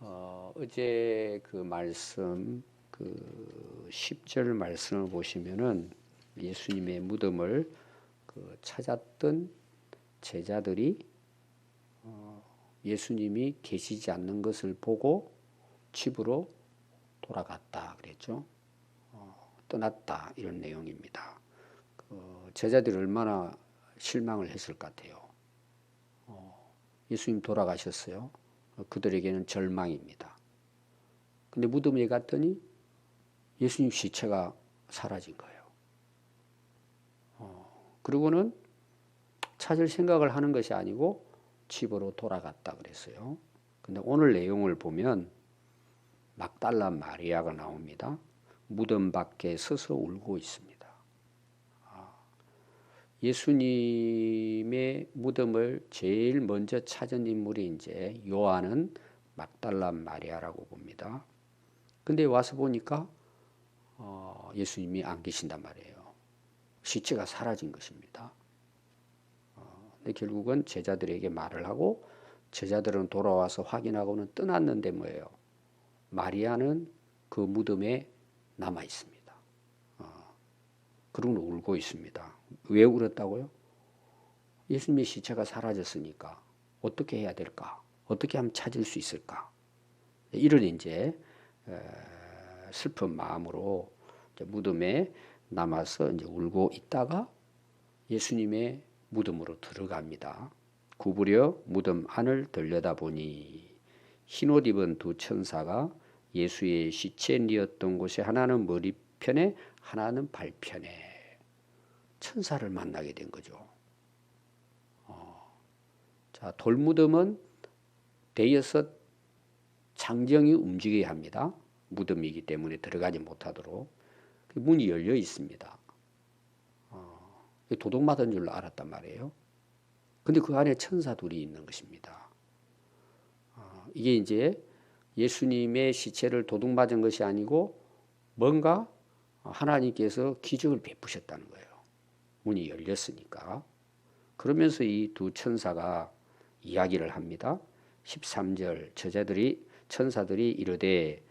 어, 어제 그 말씀 그 10절 말씀을 보시면은 예수님의 무덤을 그 찾았던 제자들이 어, 예수님이 계시지 않는 것을 보고 집으로 돌아갔다 그랬죠. 어, 떠났다 이런 내용입니다. 그 제자들이 얼마나 실망을 했을 것 같아요. 어, 예수님 돌아가셨어요. 그들에게는 절망입니다. 근데 무덤에 갔더니 예수님 시체가 사라진 거예요. 어, 그리고는 찾을 생각을 하는 것이 아니고 집으로 돌아갔다 그랬어요. 근데 오늘 내용을 보면 막달라 마리아가 나옵니다. 무덤 밖에 서서 울고 있습니다. 아, 예수님의 무덤을 제일 먼저 찾은 인물이 이제 요한은 막달라 마리아라고 봅니다. 근데 와서 보니까 어, 예수님이 안 계신단 말이에요. 시체가 사라진 것입니다. 어, 근데 결국은 제자들에게 말을 하고 제자들은 돌아와서 확인하고는 떠났는데 뭐예요? 마리아는 그 무덤에 남아 있습니다. 어, 그러고 울고 있습니다. 왜 울었다고요? 예수님의 시체가 사라졌으니까 어떻게 해야 될까? 어떻게 하면 찾을 수 있을까? 이런 이제 슬픈 마음으로 무덤에 남아서 이제 울고 있다가 예수님의 무덤으로 들어갑니다. 구부려 무덤 안을 들여다보니 흰옷 입은 두 천사가 예수의 시체 뉘었던 곳에 하나는 머리편에 하나는 발편에 천사를 만나게 된 거죠. 어. 자 돌무덤은 대여섯 장정이 움직여야 합니다. 무덤이기 때문에 들어가지 못하도록 그 문이 열려 있습니다. 어, 도둑 맞은 줄로 알았단 말이에요. 근데 그 안에 천사 둘이 있는 것입니다. 어, 이게 이제 예수님의 시체를 도둑 맞은 것이 아니고 뭔가 하나님께서 기적을 베푸셨다는 거예요. 문이 열렸으니까. 그러면서 이 두 천사가 이야기를 합니다. 13절 저자들이 천사들이 이르되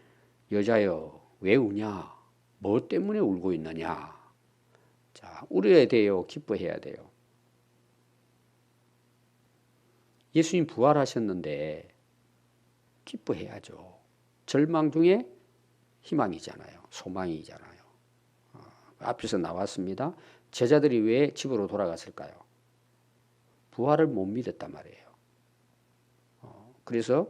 여자여 왜 우냐? 뭐 때문에 울고 있느냐? 자, 울어야 돼요. 기뻐해야 돼요. 예수님 부활하셨는데 기뻐해야죠. 절망 중에 희망이잖아요. 소망이잖아요. 어, 앞에서 나왔습니다. 제자들이 왜 집으로 돌아갔을까요? 부활을 못 믿었단 말이에요. 어, 그래서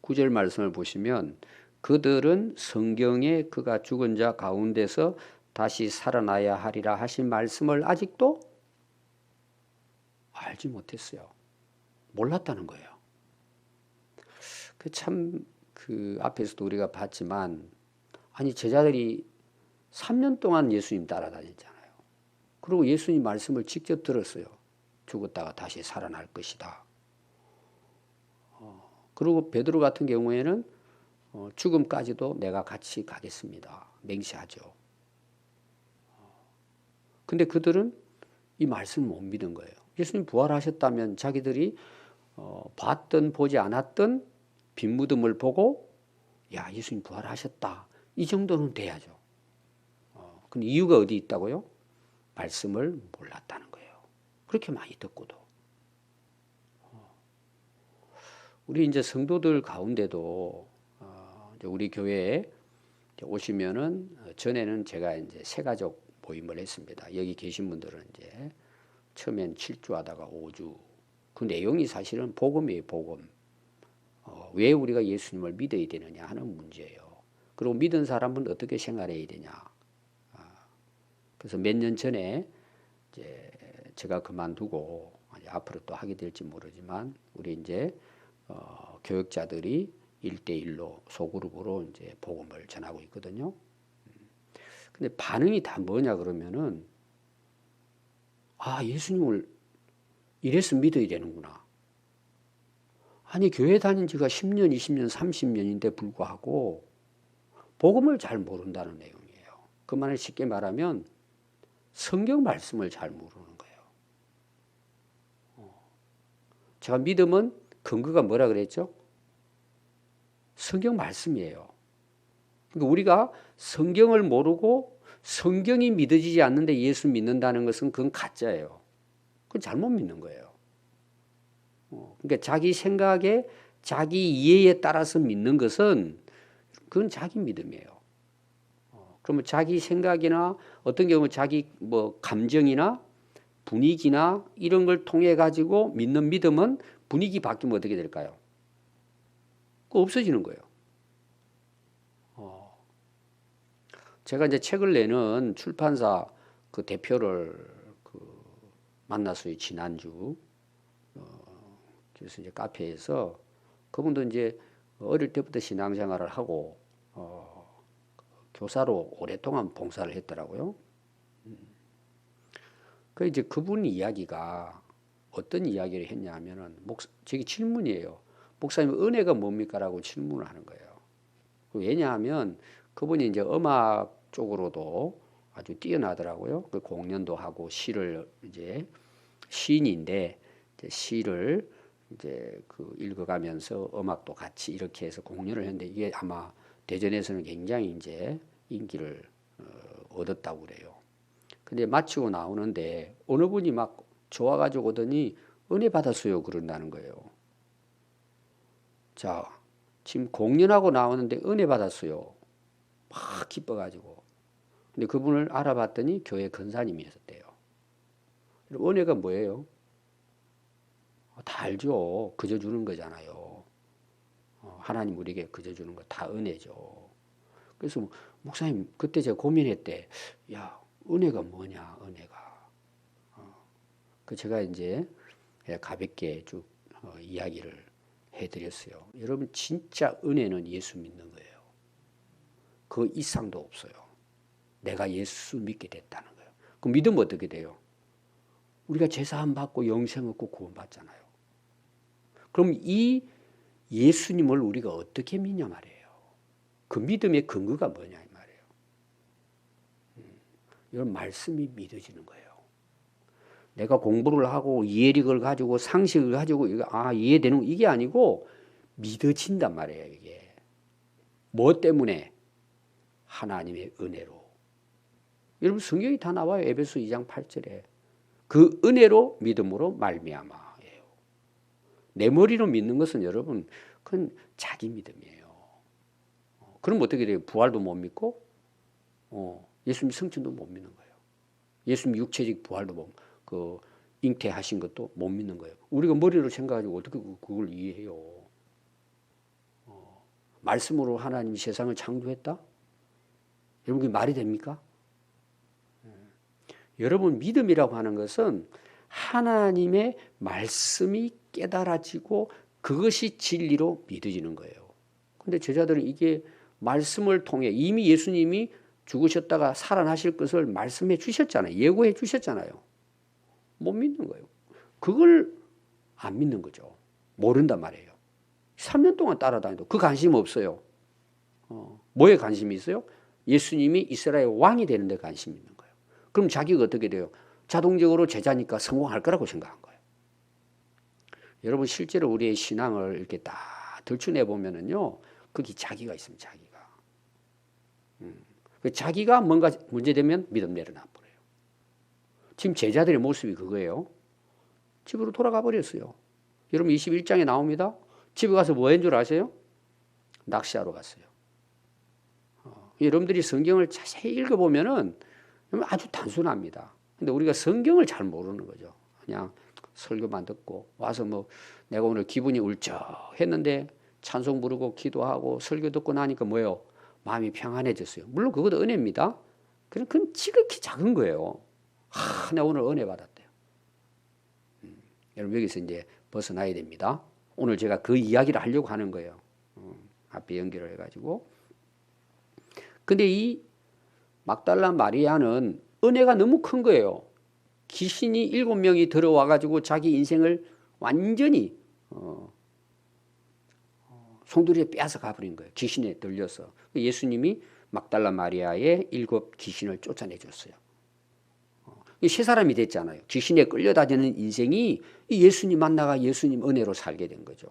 구절 말씀을 보시면 그들은 성경에 그가 죽은 자 가운데서 다시 살아나야 하리라 하신 말씀을 아직도 알지 못했어요. 몰랐다는 거예요. 그 참그 앞에서도 우리가 봤지만 아니 제자들이 3년 동안 예수님 따라다녔잖아요. 그리고 예수님 말씀을 직접 들었어요. 죽었다가 다시 살아날 것이다. 어, 그리고 베드로 같은 경우에는 어, 죽음까지도 내가 같이 가겠습니다. 맹세하죠. 어, 근데 그들은 이 말씀을 못 믿은 거예요. 예수님 부활하셨다면 자기들이 어, 봤던 보지 않았던 빈 무덤을 보고 야 예수님 부활하셨다 이 정도는 돼야죠. 어, 근데 이유가 어디 있다고요? 말씀을 몰랐다는 거예요. 그렇게 많이 듣고도 어, 우리 이제 성도들 가운데도 어, 우리 교회에 오시면은 전에는 제가 이제 세 가족 모임을 했습니다. 여기 계신 분들은 이제 처음엔 7주 하다가 5주 그 내용이 사실은 복음이에요, 복음. 어, 왜 우리가 예수님을 믿어야 되느냐 하는 문제예요. 그리고 믿은 사람은 어떻게 생활해야 되냐. 아, 그래서 몇 년 전에 이제 제가 그만두고 앞으로 또 하게 될지 모르지만 우리 이제 어, 교육자들이 일대일로 소그룹으로 이제 복음을 전하고 있거든요. 음. 근데 반응이 다 뭐냐 그러면은 아, 예수님을 이래서 믿어야 되는구나. 아니, 교회 다닌 지가 10년, 20년, 30년인데 불구하고 복음을 잘 모른다는 내용이에요. 그 말을 쉽게 말하면 성경 말씀을 잘 모르는 거예요. 어. 제가 믿음은 근거가 뭐라 그랬죠? 성경 말씀이에요. 그러니까 우리가 성경을 모르고 성경이 믿어지지 않는데 예수 믿는다는 것은 그건 가짜예요. 그건 잘못 믿는 거예요. 어, 그러니까 자기 생각에 자기 이해에 따라서 믿는 것은 그건 자기 믿음이에요. 어, 그러면 자기 생각이나 어떤 경우 자기 뭐 감정이나 분위기나 이런 걸 통해 가지고 믿는 믿음은 분위기 바뀌면 어떻게 될까요? 그 없어지는 거예요. 어. 제가 이제 책을 내는 출판사 그 대표를 그 만났어요 지난주. 어, 그래서 이제 카페에서 그분도 이제 어릴 때부터 신앙생활을 하고 어, 교사로 오랫동안 봉사를 했더라고요. 그 이제 그분 이야기가 어떤 이야기를 했냐면은 목 저기 질문이에요. 목사님 은혜가 뭡니까라고 질문을 하는 거예요. 왜냐하면 그분이 이제 음악 쪽으로도 아주 뛰어나더라고요. 그 공연도 하고 시를 이제 시인인데 이제 시를 이제 그 읽어가면서 음악도 같이 이렇게 해서 공연을 했는데 이게 아마 대전에서는 굉장히 이제 인기를 어, 얻었다고 그래요. 근데 마치고 나오는데 어느 분이 막 좋아가지고 오더니 은혜 받았어요 그런다는 거예요. 자, 지금 공연하고 나오는데 은혜 받았어요. 막 기뻐가지고. 근데 그분을 알아봤더니 교회 근사님이었대요. 은혜가 뭐예요? 다 알죠. 그저 주는 거잖아요. 어, 하나님 우리에게 그저 주는 거 다 은혜죠. 그래서 목사님 그때 제가 고민했대. 야 은혜가 뭐냐 은혜가. 어, 그 제가 이제 가볍게 쭉 어, 이야기를 해드렸어요. 여러분 진짜 은혜는 예수 믿는 거예요. 그 이상도 없어요. 내가 예수 믿게 됐다는 거예요. 그 믿으면 어떻게 돼요? 우리가 제사함 받고 영생 얻고 구원받잖아요. 그럼 이 예수님을 우리가 어떻게 믿냐 말이에요. 그 믿음의 근거가 뭐냐 이 말이에요. 음, 이런 말씀이 믿어지는 거예요. 내가 공부를 하고 이해력을 가지고 상식을 가지고 아 이해되는 이게 아니고 믿어진단 말이에요 이게 뭐 때문에 하나님의 은혜로 여러분 성경이 다 나와요 에베소 2장 8절에 그 은혜로 믿음으로 말미암아예요 내 머리로 믿는 것은 여러분 그건 자기 믿음이에요 어, 그럼 어떻게 돼요 부활도 못 믿고 어, 예수님 성천도 못 믿는 거예요 예수님 육체적 부활도 못 그 잉태하신 것도 못 믿는 거예요. 우리가 머리로 생각하고 어떻게 그, 그걸 이해해요? 어, 말씀으로 하나님이 세상을 창조했다? 여러분 그게 말이 됩니까? 예. 여러분 믿음이라고 하는 것은 하나님의 말씀이 깨달아지고 그것이 진리로 믿어지는 거예요. 근데 제자들은 이게 말씀을 통해 이미 예수님이 죽으셨다가 살아나실 것을 말씀해 주셨잖아요. 예고해 주셨잖아요. 못 믿는 거예요. 그걸 안 믿는 거죠. 모른단 말이에요. 3년 동안 따라다니도 그 관심 없어요. 어, 뭐에 관심이 있어요? 예수님이 이스라엘 왕이 되는 데 관심 있는 거예요. 그럼 자기가 어떻게 돼요? 자동적으로 제자니까 성공할 거라고 생각한. 여러분 실제로 우리의 신앙을 이렇게 딱 들추내 보면은요, 거기 자기가 있습니다. 자기가. 음. 그 자기가 뭔가 문제되면 믿음 내려놔 버려요. 지금 제자들의 모습이 그거예요. 집으로 돌아가 버렸어요. 여러분 21장에 나옵니다. 집에 가서 뭐 한 줄 아세요? 낚시하러 갔어요. 어, 여러분들이 성경을 자세히 읽어보면은 아주 단순합니다. 근데 우리가 성경을 잘 모르는 거죠. 그냥 설교만 듣고 와서 뭐 내가 오늘 기분이 울적 했는데 찬송 부르고 기도하고 설교 듣고 나니까 뭐예요? 마음이 평안해졌어요. 물론 그것도 은혜입니다. 그럼 그건 지극히 작은 거예요. 하, 내가 오늘 은혜 받았대요. 음, 여러분 여기서 이제 벗어나야 됩니다. 오늘 제가 그 이야기를 하려고 하는 거예요. 음, 앞에 연결을 해가지고. 근데 이 막달라 마리아는 은혜가 너무 큰 거예요. 귀신이 일곱 명이 들어와 가지고 자기 인생을 완전히 어, 어 송두리에 빼앗아 가버린 거예요. 귀신에 들려서 예수님이 막달라 마리아의 일곱 귀신을 쫓아내 줬어요. 새 사람이 됐잖아요. 귀신에 끌려다니는 인생이 예수님 만나가 예수님 은혜로 살게 된 거죠.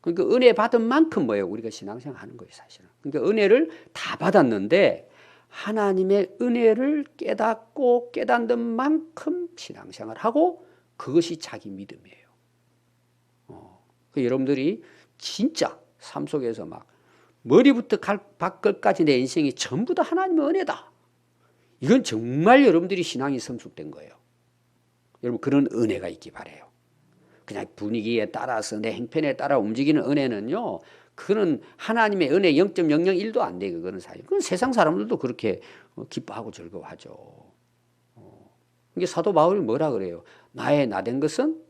그러니까 은혜 받은 만큼 뭐예요? 우리가 신앙생활 하는 거예요, 사실은. 그러니까 은혜를 다 받았는데 하나님의 은혜를 깨닫고 깨닫는 만큼 신앙생활 하고 그것이 자기 믿음이에요. 어, 그 여러분들이 진짜 삶 속에서 막 머리부터 발끝까지 내 인생이 전부 다 하나님의 은혜다. 이건 정말 여러분들이 신앙이 성숙된 거예요. 여러분 그런 은혜가 있기 바래요. 그냥 분위기에 따라서 내 행편에 따라 움직이는 은혜는요. 그거는 하나님의 은혜 0.001도 안 돼. 그거는 사실. 그건 세상 사람들도 그렇게 어, 기뻐하고 즐거워하죠. 어. 이게 사도 바울이 뭐라 그래요? 나의 나 된 것은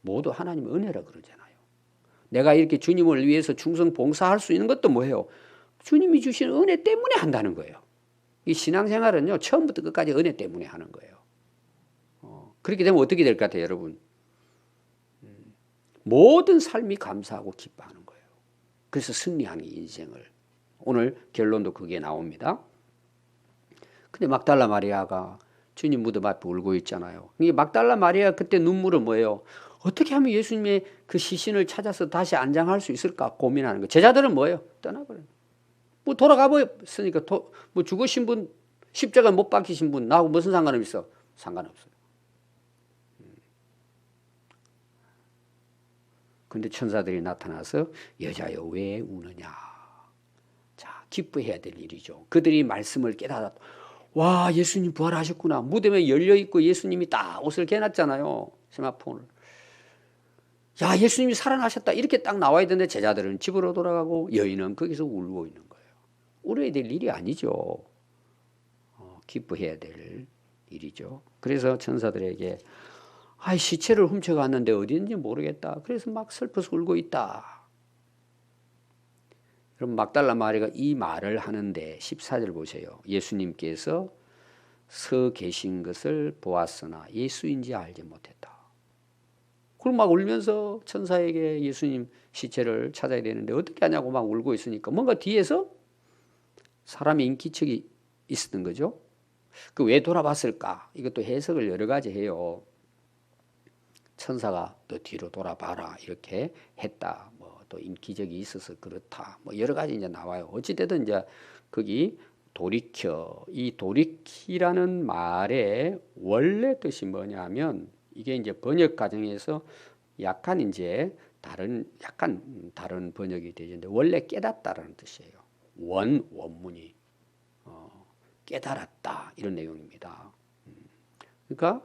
모두 하나님의 은혜라 그러잖아요. 내가 이렇게 주님을 위해서 충성 봉사할 수 있는 것도 뭐예요? 주님이 주신 은혜 때문에 한다는 거예요. 이 신앙생활은요 처음부터 끝까지 은혜 때문에 하는 거예요. 어, 그렇게 되면 어떻게 될 것 같아요, 여러분? 음, 모든 삶이 감사하고 기뻐하는. 그래서 승리하는 인생을 오늘 결론도 그게 나옵니다. 근데 막달라 마리아가 주님 무덤 앞에 울고 있잖아요. 이 막달라 마리아 그때 눈물은 뭐예요? 어떻게 하면 예수님의 그 시신을 찾아서 다시 안장할 수 있을까 고민하는 거. 제자들은 뭐예요? 떠나버려요. 뭐 돌아가 버렸으니까 뭐 죽으신 분 십자가 못 박히신 분 나하고 무슨 상관이 있어? 상관없어요. 근데 천사들이 나타나서 여자여 왜 우느냐? 자 기뻐해야 될 일이죠. 그들이 말씀을 깨달았. 와 예수님 부활하셨구나. 무덤에 열려 있고 예수님이 딱 옷을 개놨잖아요. 스마폰을. 야 예수님이 살아나셨다 이렇게 딱 나와야 되는데 제자들은 집으로 돌아가고 여인은 거기서 울고 있는 거예요. 울어야 될 일이 아니죠. 어, 기뻐해야 될 일이죠. 그래서 천사들에게 아 시체를 훔쳐갔는데 어디 있는지 모르겠다. 그래서 막 슬퍼서 울고 있다. 그럼 막달라 마리가 이 말을 하는데 14절 보세요. 예수님께서 서 계신 것을 보았으나 예수인지 알지 못했다. 그럼 막 울면서 천사에게 예수님 시체를 찾아야 되는데 어떻게 하냐고 막 울고 있으니까 뭔가 뒤에서 사람의 인기척이 있었던 거죠. 그 왜 돌아봤을까? 이것도 해석을 여러 가지 해요. 천사가 너 뒤로 돌아봐라 이렇게 했다. 뭐 또 인기적이 있어서 그렇다. 뭐 여러 가지 이제 나와요. 어찌되든 이제 거기 돌이켜 이 돌이키라는 말의 원래 뜻이 뭐냐면 이게 이제 번역 과정에서 약간 이제 다른 약간 다른 번역이 되는데 원래 깨닫다라는 뜻이에요. 원 원문이 어, 깨달았다 이런 내용입니다. 음. 그러니까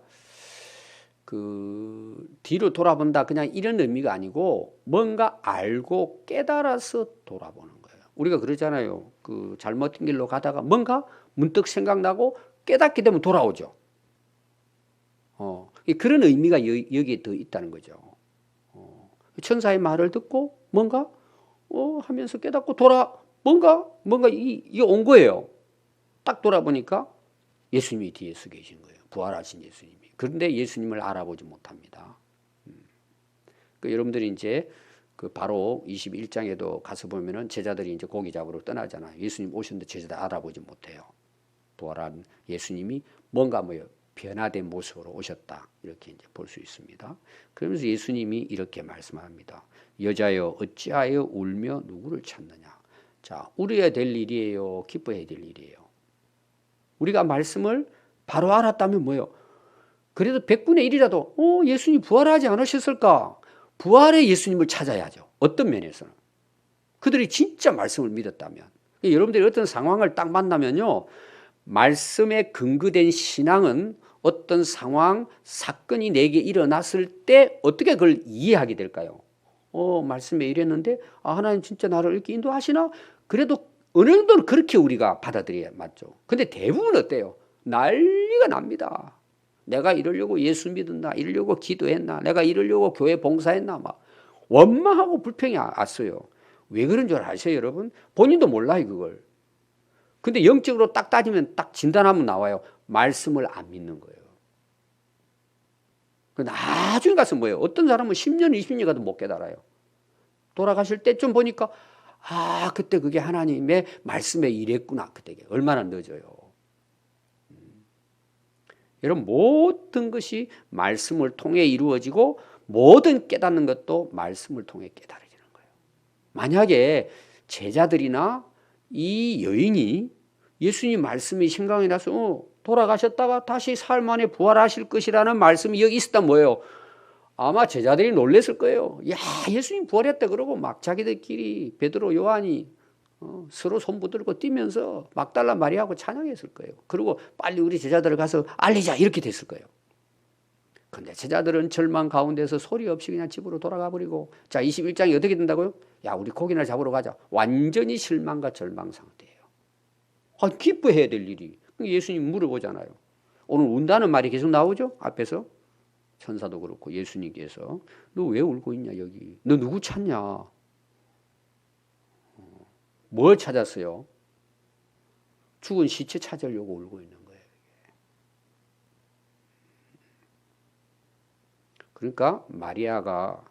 그 뒤로 돌아본다 그냥 이런 의미가 아니고 뭔가 알고 깨달아서 돌아보는 거예요. 우리가 그러잖아요. 그 잘못된 길로 가다가 뭔가 문득 생각나고 깨닫게 되면 돌아오죠. 어, 그런 의미가 여, 기에 더 있다는 거죠. 어, 천사의 말을 듣고 뭔가 어, 하면서 깨닫고 돌아 뭔가 뭔가 이, 온 거예요. 딱 돌아보니까 예수님이 뒤에 서 계신 거예요. 부활하신 예수님이. 그런데 예수님을 알아보지 못합니다. 음. 그 여러분들이 이제 그 바로 21장에도 가서 보면은 제자들이 이제 고기 잡으러 떠나잖아요. 예수님 오셨는데 제자들 알아보지 못해요. 부활한 예수님이 뭔가 뭐 변화된 모습으로 오셨다. 이렇게 이제 볼 수 있습니다. 그러면서 예수님이 이렇게 말씀합니다. 여자여 어찌하여 울며 누구를 찾느냐? 자, 울어야 될 일이에요. 기뻐해야 될 일이에요. 우리가 말씀을 바로 알았다면 뭐예요? 그래도 100분의 1이라도 어, 예수님 부활하지 않으셨을까? 부활의 예수님을 찾아야죠. 어떤 면에서는. 그들이 진짜 말씀을 믿었다면. 여러분들이 어떤 상황을 딱 만나면요. 말씀에 근거된 신앙은 어떤 상황, 사건이 내게 일어났을 때 어떻게 그걸 이해하게 될까요? 어, 말씀에 이랬는데, 아, 하나님 진짜 나를 이렇게 인도하시나? 그래도 어느 정도는 그렇게 우리가 받아들여야 맞죠. 근데 대부분 어때요? 난리가 납니다. 내가 이러려고 예수 믿었나? 이러려고 기도했나? 내가 이러려고 교회 봉사했나? 막 원망하고 불평이 왔어요. 왜 그런 줄 아세요, 여러분? 본인도 몰라요, 그걸. 근데 영적으로 딱 따지면 딱 진단하면 나와요. 말씀을 안 믿는 거예요. 그 나중에 가서 뭐예요? 어떤 사람은 10년, 20년 가도 못 깨달아요. 돌아가실 때쯤 보니까 아, 그때 그게 하나님의 말씀에 일했구나. 그때 얼마나 늦어요. 음. 여러분, 모든 것이 말씀을 통해 이루어지고 모든 깨닫는 것도 말씀을 통해 깨달아지는 거예요. 만약에 제자들이나 이 여인이 예수님 말씀이 심각에 나서 어, 돌아가셨다가 다시 삶 안에 부활하실 것이라는 말씀이 여기 있었다 뭐예요? 아마 제자들이 놀랬을 거예요. 야 예수님 부활했다 그러고 막 자기들끼리 베드로 요한이 어, 서로 손 붙들고 뛰면서 막달라 마리아하고 찬양했을 거예요. 그리고 빨리 우리 제자들을 가서 알리자 이렇게 됐을 거예요. 근데 제자들은 절망 가운데서 소리 없이 그냥 집으로 돌아가 버리고 자 21장이 어떻게 된다고요? 야 우리 고기나 잡으러 가자. 완전히 실망과 절망 상태예요. 아, 기뻐해야 될 일이. 예수님 물어보잖아요. 오늘 운다는 말이 계속 나오죠? 앞에서. 천사도 그렇고 예수님께서 너 왜 울고 있냐 여기. 너 누구 찾냐. 어, 뭘 찾았어요? 죽은 시체 찾으려고 울고 있는 거예요. 그러니까 마리아가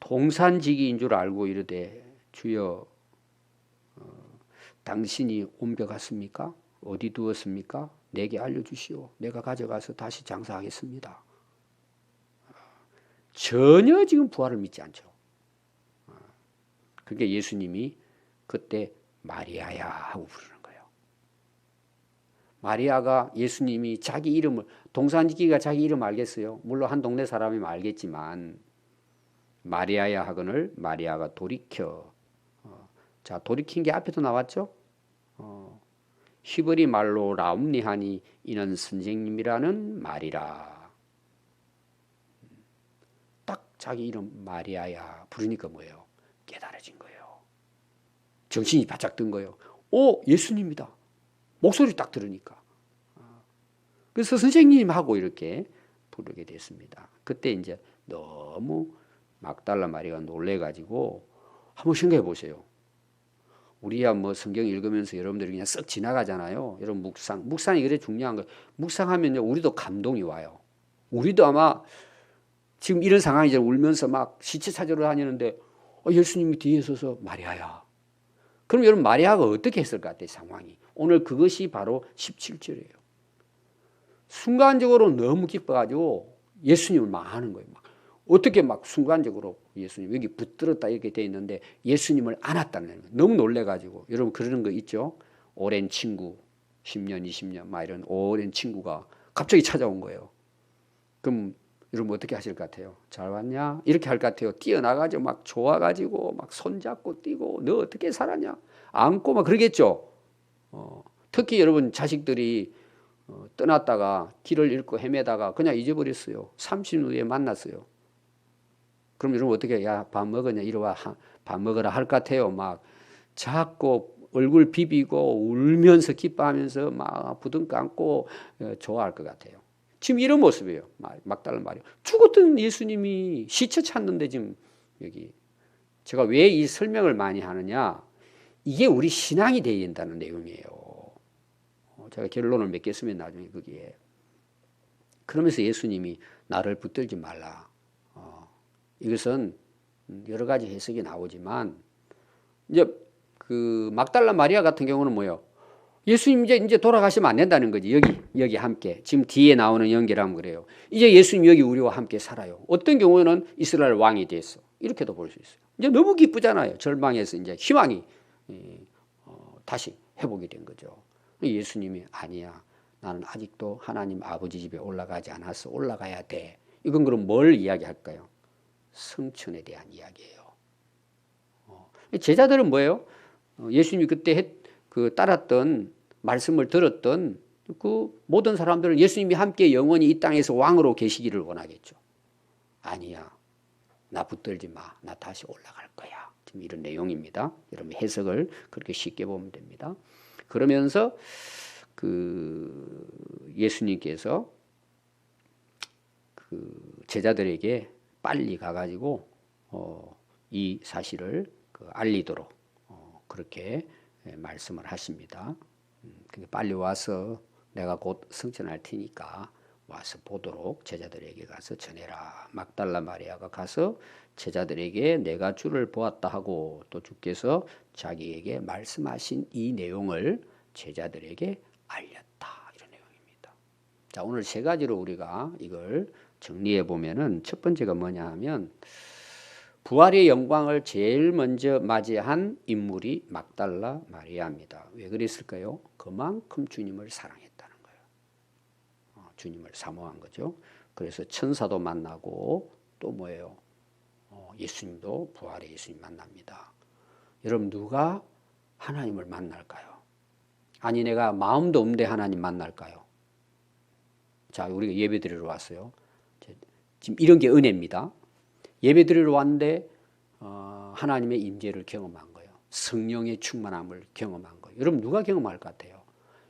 동산지기인 줄 알고 이르되 주여 어, 당신이 옮겨갔습니까? 어디 두었습니까? 내게 알려주시오. 내가 가져가서 다시 장사하겠습니다. 전혀 지금 부활을 믿지 않죠. 그러니까 예수님이 그때 마리아야 하고 부르는 거예요. 마리아가 예수님이 자기 이름을 동산지기가 자기 이름 알겠어요. 물론 한 동네 사람이면 알겠지만 마리아야 하거늘 마리아가 돌이켜 어, 자 돌이킨 게 앞에도 나왔죠. 어, 히브리 말로 라움니하니 이는 선생님이라는 말이라. 딱 자기 이름 마리아야 부르니까 뭐예요? 깨달아진 거예요. 정신이 바짝 든 거예요. 오 예수님이다. 목소리 딱 들으니까. 그래서 선생님하고 이렇게 부르게 됐습니다. 그때 이제 너무 막달라 마리가 놀래가지고 한번 생각해 보세요. 우리야 뭐 성경 읽으면서 여러분들이 그냥 쓱 지나가잖아요. 여러분 묵상, 묵상이 그래 중요한 거예요. 묵상하면요 우리도 감동이 와요. 우리도 아마 지금 이런 상황이죠. 울면서 막 시체 찾으러 다니는데 어, 예수님이 뒤에 서서 마리아야. 그럼 여러분 마리아가 어떻게 했을 것 같아요 상황이. 오늘 그것이 바로 17절이에요. 순간적으로 너무 기뻐가지고 예수님을 막 하는 거예요. 막 어떻게 막 순간적으로 예수님 여기 붙들었다 이렇게 돼 있는데 예수님을 안았다는 거예요. 너무 놀래가지고 여러분 그러는 거 있죠? 오랜 친구 10년 20년 막 이런 오랜 친구가 갑자기 찾아온 거예요. 그럼 여러분 어떻게 하실 것 같아요? 잘 왔냐? 이렇게 할 것 같아요. 뛰어나가지고 막 좋아가지고 막 손잡고 뛰고 너 어떻게 살았냐? 안고 막 그러겠죠. 어, 특히 여러분 자식들이 어, 떠났다가 길을 잃고 헤매다가 그냥 잊어버렸어요. 30년 후에 만났어요. 그럼 여러분 어떻게 야밥 먹었냐 이리 와밥 먹으라 할 것 같아요. 막 자꾸 얼굴 비비고 울면서 기뻐하면서 막 부둥 안고 어, 좋아할 것 같아요. 지금 이런 모습이에요. 막달라 말이에요. 죽었던 예수님이 시체 찾는데 지금 여기 제가 왜 이 설명을 많이 하느냐 이게 우리 신앙이 되어야 된다는 내용이에요. 제가 결론을 맺겠으면 나중에 거기에. 그러면서 예수님이 나를 붙들지 말라. 어, 이것은 여러 가지 해석이 나오지만 이제 그 막달라 마리아 같은 경우는 뭐요? 예수님 이제 이제 돌아가시면 안 된다는 거지. 여기 여기 함께 지금 뒤에 나오는 연결하면 그래요. 이제 예수님 여기 우리와 함께 살아요. 어떤 경우에는 이스라엘 왕이 됐어. 이렇게도 볼 수 있어요. 이제 너무 기쁘잖아요. 절망에서 이제 희망이 어, 다시 회복이 된 거죠. 예수님이 아니야. 나는 아직도 하나님 아버지 집에 올라가지 않았어. 올라가야 돼. 이건 그럼 뭘 이야기할까요? 성천에 대한 이야기예요. 어. 제자들은 뭐예요? 어, 예수님이 그때 했, 그 따랐던 말씀을 들었던 그 모든 사람들은 예수님이 함께 영원히 이 땅에서 왕으로 계시기를 원하겠죠. 아니야. 나 붙들지 마. 나 다시 올라갈 거야. 지금 이런 내용입니다. 여러분 해석을 그렇게 쉽게 보면 됩니다. 그러면서 그 예수님께서 그 제자들에게 빨리 가가지고 어, 이 사실을 그 알리도록 어, 그렇게 예, 말씀을 하십니다. 음, 빨리 와서 내가 곧 승천할 테니까 와서 보도록 제자들에게 가서 전해라. 막달라 마리아가 가서 제자들에게 내가 주를 보았다 하고 또 주께서 자기에게 말씀하신 이 내용을 제자들에게 알렸다. 이런 내용입니다. 자, 오늘 세 가지로 우리가 이걸 정리해 보면은 첫 번째가 뭐냐 하면 부활의 영광을 제일 먼저 맞이한 인물이 막달라 마리아입니다. 왜 그랬을까요? 그만큼 주님을 사랑했다는 거예요. 어, 주님을 사모한 거죠. 그래서 천사도 만나고 또 뭐예요? 어, 예수님도 부활의 예수님 만납니다. 여러분 누가 하나님을 만날까요? 아니 내가 마음도 없는데 하나님 만날까요? 자 우리가 예배 드리러 왔어요. 지금 이런 게 은혜입니다. 예배 드리러 왔는데 어, 하나님의 임재를 경험한 거예요. 성령의 충만함을 경험한 거예요. 여러분 누가 경험할 것 같아요?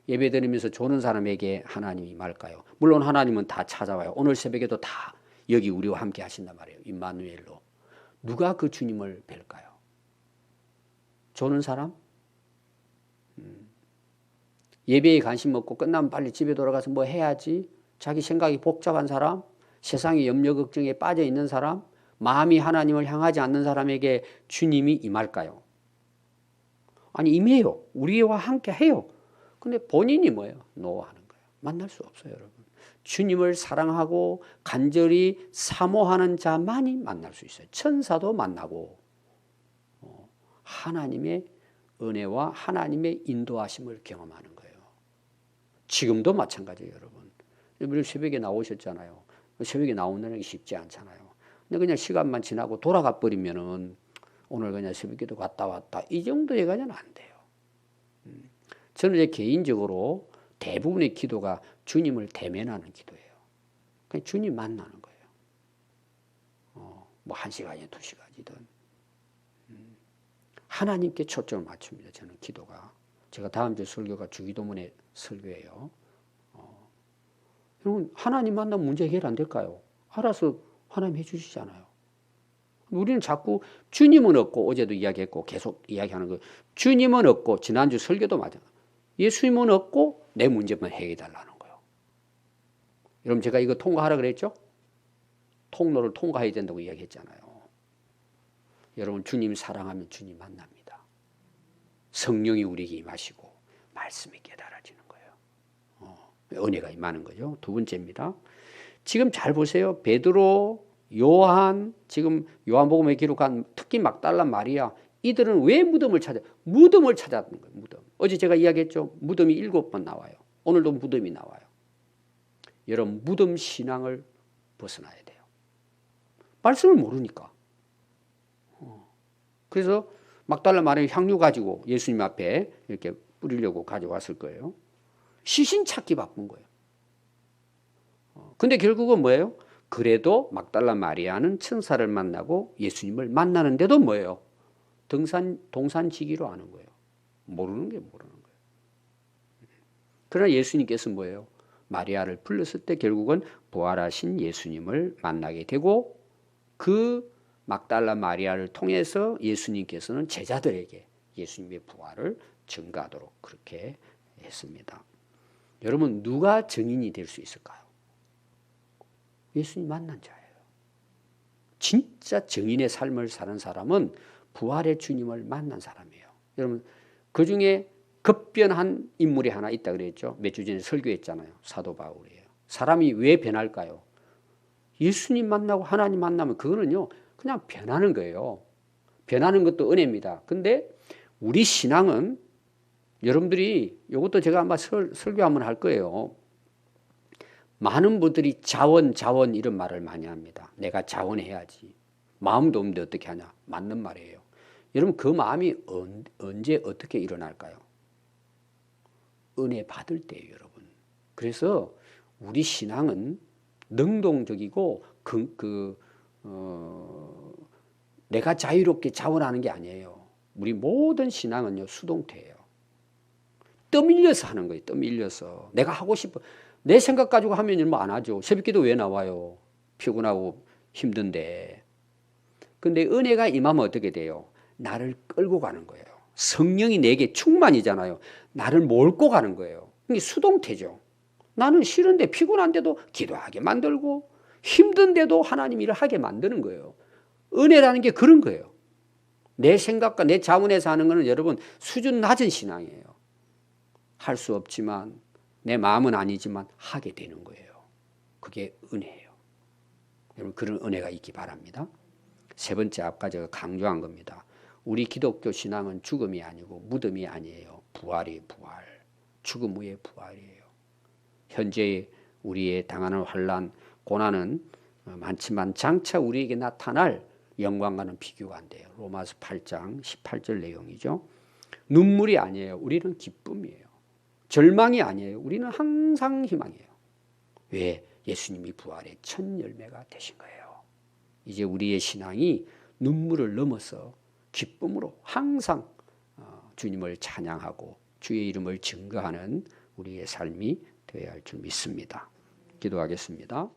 예배 드리면서 조는 사람에게 하나님이 말까요? 물론 하나님은 다 찾아와요. 오늘 새벽에도 다 여기 우리와 함께 하신단 말이에요. 임마누엘로. 누가 그 주님을 뵐까요? 조는 사람? 음. 예배에 관심 없고 끝나면 빨리 집에 돌아가서 뭐 해야지? 자기 생각이 복잡한 사람? 세상의 염려 걱정에 빠져 있는 사람? 마음이 하나님을 향하지 않는 사람에게 주님이 임할까요? 아니 임해요. 우리와 함께 해요. 근데 본인이 뭐예요? 노하는 거예요. 만날 수 없어요, 여러분. 주님을 사랑하고 간절히 사모하는 자만이 만날 수 있어요. 천사도 만나고 어, 하나님의 은혜와 하나님의 인도하심을 경험하는 거예요. 지금도 마찬가지예요, 여러분. 우리 새벽에 나오셨잖아요. 새벽에 나오는 게 쉽지 않잖아요. 근데 그냥 시간만 지나고 돌아가 버리면은 오늘 그냥 새벽기도 갔다 왔다 이 정도에 가면 안 돼요. 음. 저는 이제 개인적으로 대부분의 기도가 주님을 대면하는 기도예요. 그냥 주님 만나는 거예요. 어, 뭐한 시간이든 두 시간이든 음. 하나님께 초점을 맞춥니다. 저는 기도가 제가 다음 주 설교가 주기도문의 설교예요. 어. 여러분 하나님 만나면 문제 해결 안 될까요? 알아서 하나님 해주시잖아요. 우리는 자꾸 주님은 없고 어제도 이야기했고 계속 이야기하는 거 주님은 없고 지난주 설교도 맞아. 예수님은 없고 내 문제만 해결해 달라는 거예요. 여러분 제가 이거 통과하라 그랬죠? 통로를 통과해야 된다고 이야기했잖아요. 여러분 주님 사랑하면 주님 만납니다. 성령이 우리에게 임하시고 말씀이 깨달아지는 거예요. 어, 은혜가 임하는 거죠. 두 번째입니다. 지금 잘 보세요. 베드로, 요한, 지금 요한복음에 기록한 특히 막달라 마리아 이들은 왜 무덤을 찾아? 무덤을 찾았는 거예요. 무덤. 어제 제가 이야기했죠. 무덤이 일곱 번 나와요. 오늘도 무덤이 나와요. 여러분 무덤 신앙을 벗어나야 돼요. 말씀을 모르니까. 어. 그래서 막달라 마리아 향유 가지고 예수님 앞에 이렇게 뿌리려고 가져왔을 거예요. 시신 찾기 바쁜 거예요. 근데 결국은 뭐예요? 그래도 막달라 마리아는 천사를 만나고 예수님을 만나는데도 뭐예요? 등산 동산지기로 아는 거예요. 모르는 게 모르는 거예요. 그러나 예수님께서 뭐예요? 마리아를 불렀을 때 결국은 부활하신 예수님을 만나게 되고 그 막달라 마리아를 통해서 예수님께서는 제자들에게 예수님의 부활을 증가하도록 그렇게 했습니다. 여러분 누가 증인이 될 수 있을까요? 예수님 만난 자예요. 진짜 정인의 삶을 사는 사람은 부활의 주님을 만난 사람이에요. 여러분 그 중에 급변한 인물이 하나 있다 그랬죠. 몇 주 전에 설교했잖아요. 사도 바울이에요. 사람이 왜 변할까요? 예수님 만나고 하나님 만나면 그거는요. 그냥 변하는 거예요. 변하는 것도 은혜입니다. 근데 우리 신앙은 여러분들이 이것도 제가 아마 설, 설교 한번 할 거예요. 많은 분들이 자원, 자원 이런 말을 많이 합니다. 내가 자원해야지. 마음도 없는데 어떻게 하냐. 맞는 말이에요. 여러분 그 마음이 언제 어떻게 일어날까요? 은혜 받을 때예요, 여러분. 그래서 우리 신앙은 능동적이고 그, 그 어, 내가 자유롭게 자원하는 게 아니에요. 우리 모든 신앙은요 수동태예요. 떠밀려서 하는 거예요. 떠밀려서 내가 하고 싶어. 내 생각 가지고 하면 일뭐 안 하죠. 새벽기도 왜 나와요? 피곤하고 힘든데. 근데 은혜가 임하면 어떻게 돼요? 나를 끌고 가는 거예요. 성령이 내게 충만이잖아요. 나를 몰고 가는 거예요. 이게 수동태죠. 나는 싫은데 피곤한데도 기도하게 만들고 힘든데도 하나님 일을 하게 만드는 거예요. 은혜라는 게 그런 거예요. 내 생각과 내 자문에서 하는 거는 여러분 수준 낮은 신앙이에요. 할 수 없지만 내 마음은 아니지만 하게 되는 거예요. 그게 은혜예요. 여러분 그런 은혜가 있기 바랍니다. 세 번째 아까 제가 강조한 겁니다. 우리 기독교 신앙은 죽음이 아니고 무덤이 아니에요. 부활이 부활. 죽음 후의 부활이에요. 현재 우리의 당하는 환란, 고난은 많지만 장차 우리에게 나타날 영광과는 비교가 안 돼요. 로마서 8장 18절 내용이죠. 눈물이 아니에요. 우리는 기쁨이에요. 절망이 아니에요. 우리는 항상 희망이에요. 왜? 예수님이 부활의 첫 열매가 되신 거예요. 이제 우리의 신앙이 눈물을 넘어서 기쁨으로 항상 어, 주님을 찬양하고 주의 이름을 증거하는 우리의 삶이 되어야 할 줄 믿습니다. 기도하겠습니다.